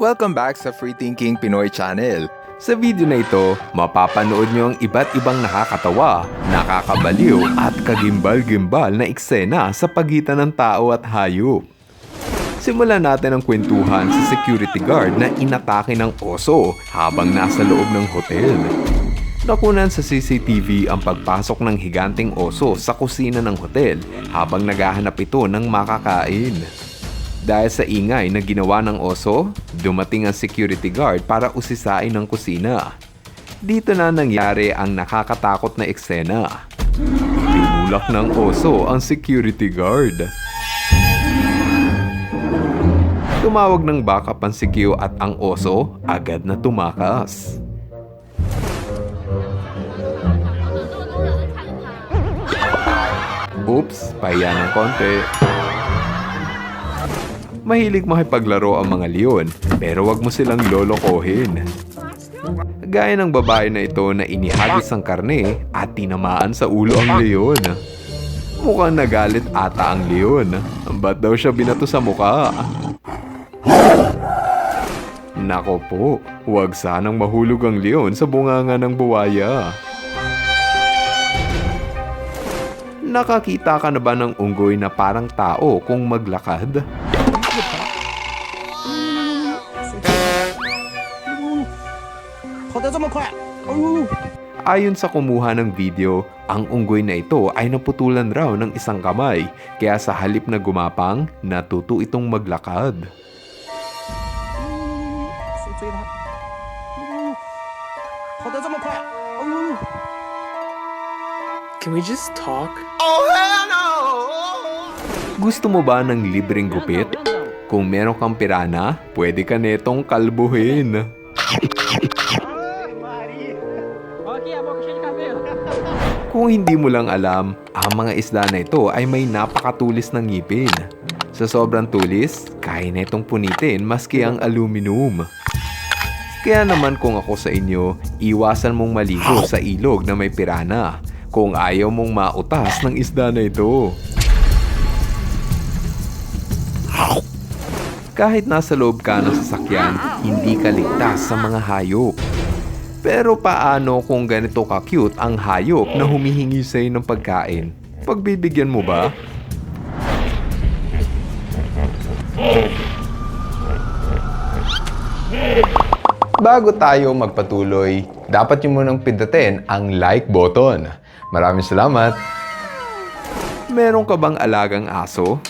Welcome back sa Free Thinking Pinoy Channel. Sa video na ito, mapapanood nyo ang iba't ibang nakakatawa, nakakabaliw at kagimbal-gimbal na eksena sa pagitan ng tao at hayop. Simulan natin ang kwentuhan sa security guard na inatake ng oso habang nasa loob ng hotel. Nakunan sa CCTV ang pagpasok ng higanting oso sa kusina ng hotel habang naghahanap ito ng makakain. Dahil sa ingay na ginawa ng oso, dumating ang security guard para usisain ang kusina. Dito na nangyari ang nakakatakot na eksena. Tinulak ng oso ang security guard. Tumawag ng backup ang sikyo at ang oso agad na tumakas. Oops, pahiya ng konti. Mahilig makipaglaro ang mga leon, pero wag mo silang lolokohin. Gaya ng babae na ito na inihagis ang karne at tinamaan sa ulo ang leon. Mukhang nagalit ata ang leon. Ba't daw siya binato sa muka? Nako po, huwag sanang mahulog ang leon sa bunganga ng buwaya. Nakakita ka na ba ng unggoy na parang tao kung maglakad? Ayon sa kumuha ng video, ang unggoy na ito ay naputulan raw ng isang kamay, kaya sa halip na gumapang, natuto itong maglakad. Can we just talk? Gusto mo ba ng libreng gupit? Kung meron kang pirana, pwede ka netong kalbuhin. Kung hindi mo lang alam, ang mga isda na ito ay may napakatulis ng ngipin. Sa sobrang tulis, kaya na itong punitin maski ang aluminum. Kaya naman kung ako sa inyo, iwasan mong maligo sa ilog na may pirana kung ayaw mong mautas ng isda na ito. Kahit nasa loob ka ng sasakyan, hindi ka ligtas sa mga hayop. Pero paano kung ganito ka-cute ang hayop na humihingi sa'yo ng pagkain? Pagbibigyan mo ba? Bago tayo magpatuloy, dapat nyo munang pindutin ang like button. Maraming salamat! Meron ka bang alagang aso?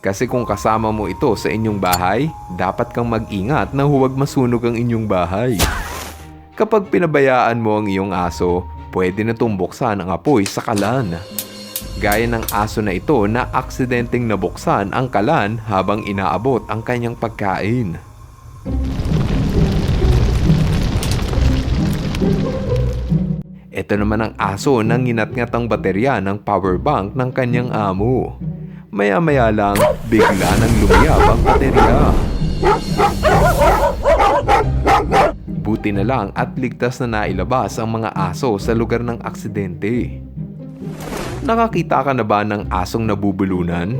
Kasi kung kasama mo ito sa inyong bahay, dapat kang mag-ingat na huwag masunog ang inyong bahay. Kapag pinabayaan mo ang iyong aso, pwede na tumbuksan ang apoy sa kalan. Gaya ng aso na ito na aksidenteng nabuksan ang kalan habang inaabot ang kanyang pagkain. Ito naman ang aso nang nginatngat ang baterya ng power bank ng kanyang amo. Maya-maya lang, bigla nang lumiyab ang baterya. Buti na lang at ligtas na nailabas ang mga aso sa lugar ng aksidente. Nakakita ka na ba ng asong nabubulunan?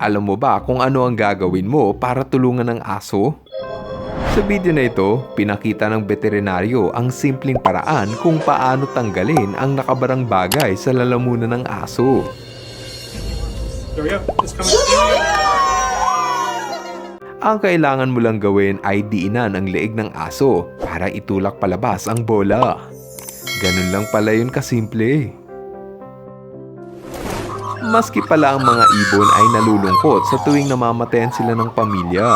Alam mo ba kung ano ang gagawin mo para tulungan ng aso? Sa video na ito, pinakita ng veterinaryo ang simpleng paraan kung paano tanggalin ang nakabarang bagay sa lalamunan ng aso. There we go. It's coming. Ang kailangan mo lang gawin ay diinan ang leeg ng aso para itulak palabas ang bola. Ganun lang pala yun kasimple. Maski pala ang mga ibon ay nalulungkot sa tuwing namamatayan sila ng pamilya.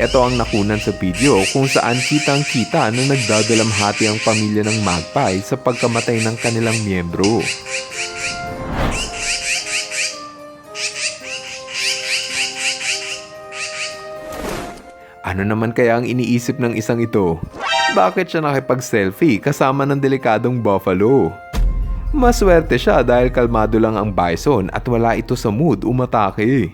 Ito ang nakunan sa video kung saan kitang-kita na nagdadalamhati ang pamilya ng magpie sa pagkamatay ng kanilang miyembro. Ano naman kaya ang iniisip ng isang ito? Bakit siya nakipag-selfie kasama ng delikadong buffalo? Maswerte siya dahil kalmado lang ang bison at wala ito sa mood umatake.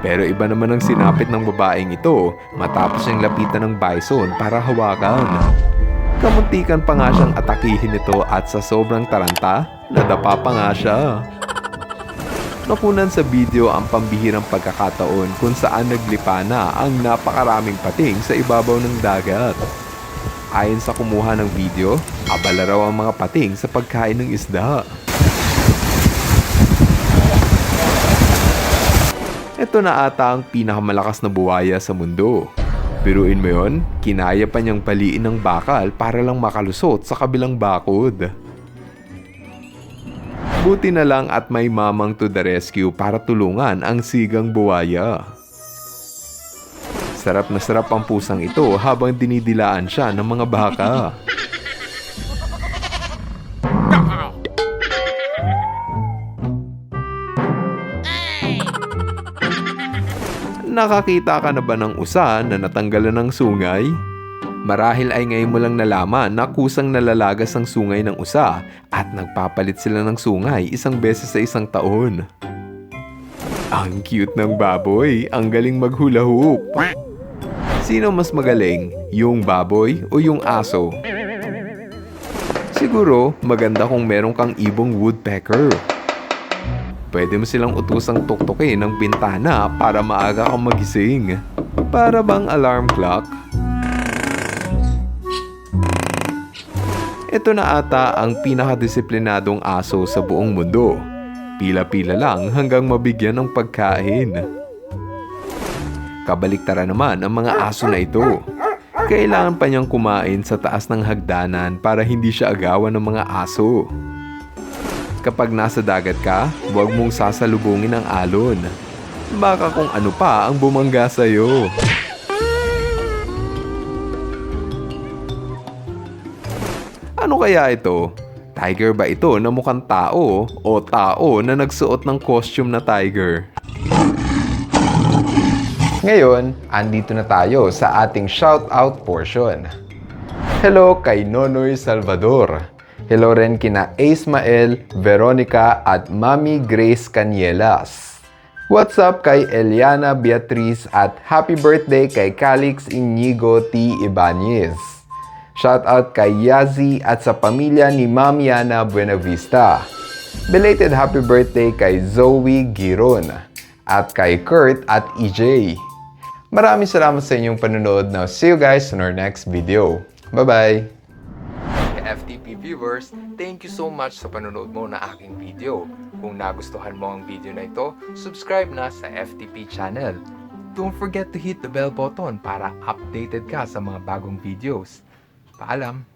Pero iba naman ang sinapit ng babaeng ito matapos siyang lapitan ng bison para hawakan. Kamuntikan pa nga siyang atakihin ito at sa sobrang taranta, nadapa pa nga siya. Nakunan sa video ang pambihirang pagkakataon kung saan naglipa na ang napakaraming pating sa ibabaw ng dagat. Ayon sa kumuha ng video, abala raw ang mga pating sa pagkain ng isda. Ito na ata ang pinakamalakas na buwaya sa mundo. Biruin mo yon, kinaya pa niyang paliin ng bakal para lang makalusot sa kabilang bakod. Buti na lang at may mamang to the rescue para tulungan ang sigang buwaya. Sarap na sarap ang pusang ito habang dinidilaan siya ng mga baka. Nakakita ka na ba ng usa na natanggalan ng sungay? Marahil ay ngayon mo lang nalaman na kusang nalalagas ang sungay ng usa at nagpapalit sila ng sungay isang beses sa isang taon. Ang cute ng baboy, ang galing maghula hoop. Sino mas magaling, yung baboy o yung aso? Siguro, maganda kung meron kang ibong woodpecker. Pwede mo silang utusang tuktukin ng bintana para maaga kang magising. Para bang alarm clock? Ito na ata ang pinakadisiplinadong aso sa buong mundo. Pila-pila lang hanggang mabigyan ng pagkain. Kabaliktara naman ang mga aso na ito. Kailangan pa niyang kumain sa taas ng hagdanan para hindi siya agawan ng mga aso. Kapag nasa dagat ka, huwag mong sasalubungin ang alon. Baka kung ano pa ang bumangga sa'yo. Kaya ito? Tiger ba ito na mukhang tao o tao na nagsuot ng costume na tiger? Ngayon, andito na tayo sa ating shoutout portion. Hello kay Nonoy Salvador. Hello rin kina Ismael, Veronica at Mami Grace Canielas. What's up kay Eliana Beatriz at happy birthday kay Calix Inigo T. Ibanez. Shoutout kay Yazi at sa pamilya ni Ma'am Yana Buenavista. Belated happy birthday kay Zoe Giron at kay Kurt at EJ. Maraming salamat sa inyong panonood. Now, see you guys on our next video. Bye-bye! FTP viewers, thank you so much sa panonood mo na aking video. Kung nagustuhan mo ang video na ito, subscribe na sa FTP channel. Don't forget to hit the bell button para updated ka sa mga bagong videos. Paalam!